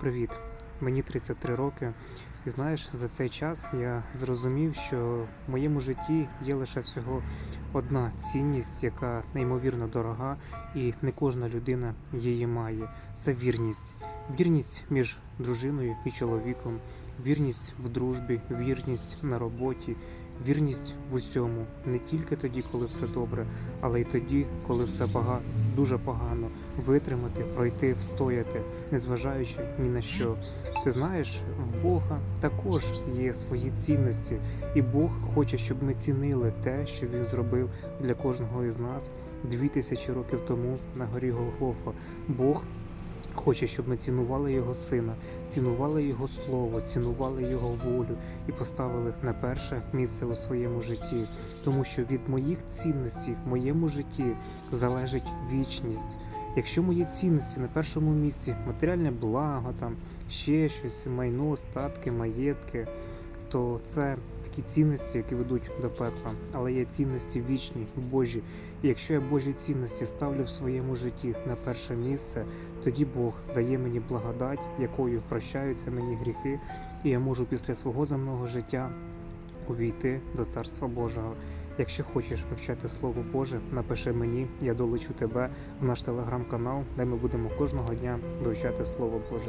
Привіт, мені 33 роки, і знаєш, за цей час я зрозумів, що в моєму житті є лише всього одна цінність, яка неймовірно дорога, і не кожна людина її має. Це вірність. Вірність між дружиною і чоловіком, вірність в дружбі, вірність на роботі, вірність в усьому. Не тільки тоді, коли все добре, але й тоді, коли все пога... дуже погано. Витримати, пройти, встояти, незважаючи ні на що. Ти знаєш, в Бога також є свої цінності, і Бог хоче, щоб ми цінили те, що Він зробив для кожного із нас дві тисячі років тому на горі Голгофа. Бог хоче, щоб ми цінували його сина, цінували його слово, цінували його волю і поставили на перше місце у своєму житті, тому що від моїх цінностей в моєму житті залежить вічність. Якщо мої цінності на першому місці матеріальне благо, там ще щось, майно, статки, маєтки, то це такі цінності, які ведуть до пекла. Але є цінності вічні, Божі. І якщо я Божі цінності ставлю в своєму житті на перше місце, тоді Бог дає мені благодать, якою прощаються мені гріхи, і я можу після свого земного життя увійти до Царства Божого. Якщо хочеш вивчати Слово Боже, напиши мені, я долучу тебе в наш телеграм-канал, де ми будемо кожного дня вивчати Слово Боже.